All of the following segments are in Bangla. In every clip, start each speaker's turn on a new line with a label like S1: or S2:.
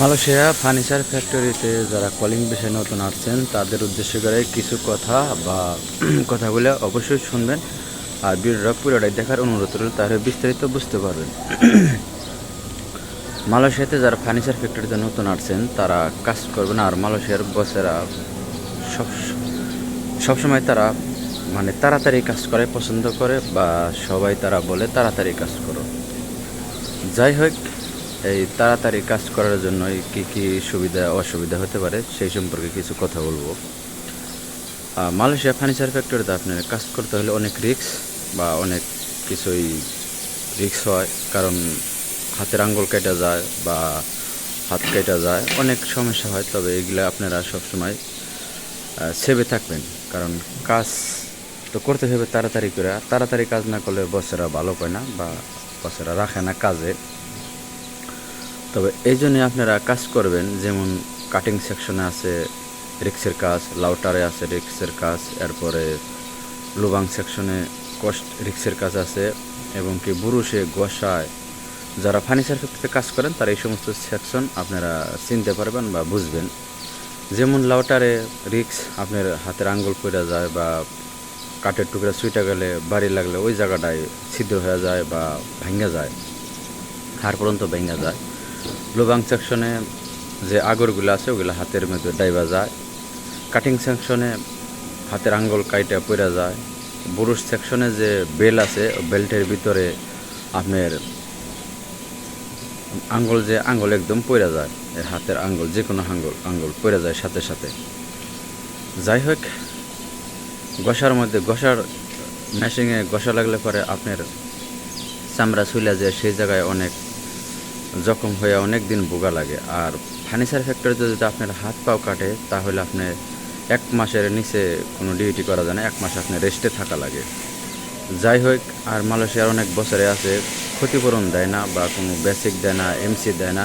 S1: মালয়েশিয়া ফার্নিচার ফ্যাক্টরিতে যারা কলিং বিষয়ে নতুন আসছেন, তাদের উদ্দেশ্য করে কিছু কথা বা কথাগুলো অবশ্যই শুনবেন। আর ভিডিওটা পুরোটাই দেখার অনুরোধ রইল, তাহলে বিস্তারিত বুঝতে পারবেন। মালয়েশিয়াতে যারা ফার্নিচার ফ্যাক্টরিতে নতুন আসছেন, তারা কাজ করবেন আর মালয়েশিয়ার বসেরা সব সবসময় তারা মানে তাড়াতাড়ি কাজ করে, পছন্দ করে বা সবাই তারা বলে তাড়াতাড়ি কাজ করো। যাই হোক এই তাড়াতাড়ি কাজ করার জন্য কি কি সুবিধা, অসুবিধা হতে পারে সেই সম্পর্কে কিছু কথা বলব। মালয়েশিয়া ফার্নিচার ফ্যাক্টরিতে আপনার কাজ করতে হলে অনেক রিস্ক বা অনেক কিছুই রিস্ক হয়। কারণ হাতের আঙ্গুল কেটে যায় বা হাত কেটে যায়, অনেক সমস্যা হয়। তবে এগুলো আপনারা সবসময় সেভে থাকবেন। কারণ কাজ তো করতে হবে তাড়াতাড়ি করে। তাড়াতাড়ি কাজ না করলে বসেরা ভালো পায় না বা বসেরা রাখে না কাজে। তবে এই জন্যে আপনারা কাজ করবেন, যেমন কাটিং সেকশনে আছে রিক্সের কাজ লাউটারে আছে রিক্সের কাজ, এরপরে লুবাং সেকশনে কস্ট রিক্সের কাজ আছে, এবং কি বুরুষে, গোসায়, যারা ফার্নিচার ফ্যাক্টরিতে কাজ করেন, তারা এই সমস্ত সেকশন আপনারা চিনতে পারবেন বা বুঝবেন। যেমন লাউটারে রিক্স আপনার হাতের আঙ্গুল পড়ে যায় বা কাঠের টুকরা সুইটা গেলে বাড়ি লাগলে ওই জায়গাটায় ছিদ্র হয়ে যায় বা ভেঙে যায়, হাড় পর্যন্ত ভেঙে যায়। লোবাং সেকশনে যে আগরগুলো আছে, ওগুলো হাতের মধ্যে ডাইবা যায়। কাটিং সেকশনে হাতের আঙ্গুল কাইটা পড়া যায়। বুরুশ সেকশনে যে বেল আছে বেল্টের ভিতরে আপনার আঙ্গুল যে আঙ্গুল একদম পড়ে যায় হাতের আঙ্গুল যে কোনো আঙ্গল, আঙ্গুল পড়ে যায় সাথে সাথে। যাই হোক, গসার মধ্যে, গসার মেশিনে গসা লাগলে পরে আপনার চামড়া ছুলে যায়, সেই জায়গায় অনেক জখম হয়ে অনেক দিন বোগা লাগে। আর ফার্নিচার ফ্যাক্টরিতে যদি আপনার হাত পাও কাটে, তাহলে আপনি এক মাসের নিচে কোনো ডিউটি করা যায় না, এক মাস আপনি রেস্টে থাকা লাগে। যাই হোক, আর মালয়েশিয়ার অনেক বছরে আছে, ক্ষতিপূরণ দেয় না বা কোনো বেসিক দেয় না এমসি দেয় না।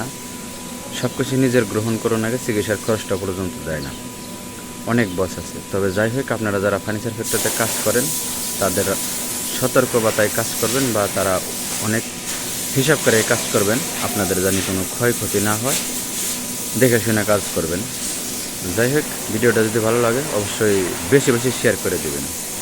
S1: সব কিছু নিজের গ্রহণ করুন আগে চিকিৎসার খরচটা পর্যন্ত দেয় না। অনেক বস আছে। তবে যাই হোক, আপনারা যারা ফার্নিচার ফ্যাক্টরিতে কাজ করেন, তাদের সতর্কবাতায় কাজ করবেন বা তারা অনেক হিসাব করে কাজ করবেন। আপনাদের জানি কোনো ক্ষয়ক্ষতি না হয়। দেখে শুনে কাজ করবেন। যাই হোক, ভিডিওটা যদি ভালো লাগে, অবশ্যই বেশি বেশি শেয়ার করে দেবেন।